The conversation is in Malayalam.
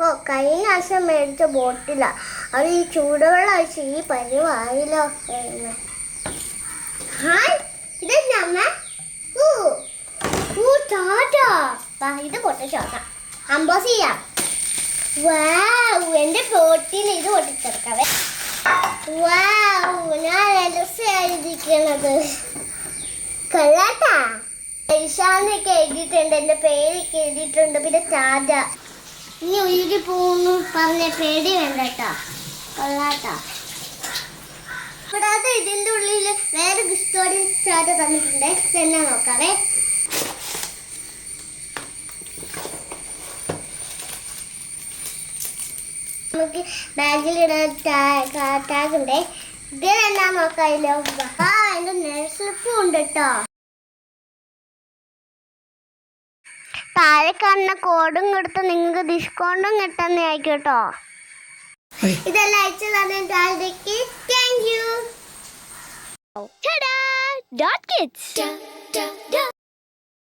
ഓ കഴിഞ്ഞ ആവശ്യം മേടിച്ച ബോട്ടില അത് ഈ ചൂടുവെള്ളം അഴിച്ച് ഈ പരിവായില്ലോ. ഹായ് ഊ, ടാറ്റാ. ദാ, ഇത് പൊട്ടിച്ചോക്കാം അമ്പോസ് ചെയ്യാം. വാവ് ബോട്ടിൽ ഇത് പൊട്ടിച്ചെടുക്കാവേ. വാവ് ഞാൻ രഹസ്യമായിരിക്കണത് കൊള്ളാട്ടാ. ഇഷാന്നൊക്കെ എഴുതിയിട്ടുണ്ട് എന്റെ പേരൊക്കെ എഴുതിയിട്ടുണ്ട് പിന്നെ ചാജ ഇനി ഉരുകി പോകുന്നു പറഞ്ഞ പേടി വേണ്ട കൊള്ളാട്ടാ. കൂടാതെ ഇതിന്റെ ഉള്ളിൽ വേറെ ഗിസ്റ്റോറി ചാറ്റ് തന്നിട്ടുണ്ട്. തന്നെ നോക്കാവേ? നമുക്ക് ബാഗിലിടാൻ ടാഗ് ഉണ്ട് ഇത് എന്നാ നോക്കാമല്ലോ ആ അതിന്റെ നെഴ്സ്ലിപ്പും ഉണ്ട് കേട്ടോ. താഴെ കാണുന്ന കോഡും കൊടുത്ത് നിങ്ങൾക്ക് ഡിസ്കൗണ്ടും കിട്ടുന്നതായിരിക്കും കേട്ടോ ഇതെല്ലാം അയച്ചു തന്നെ താങ്ക് യു.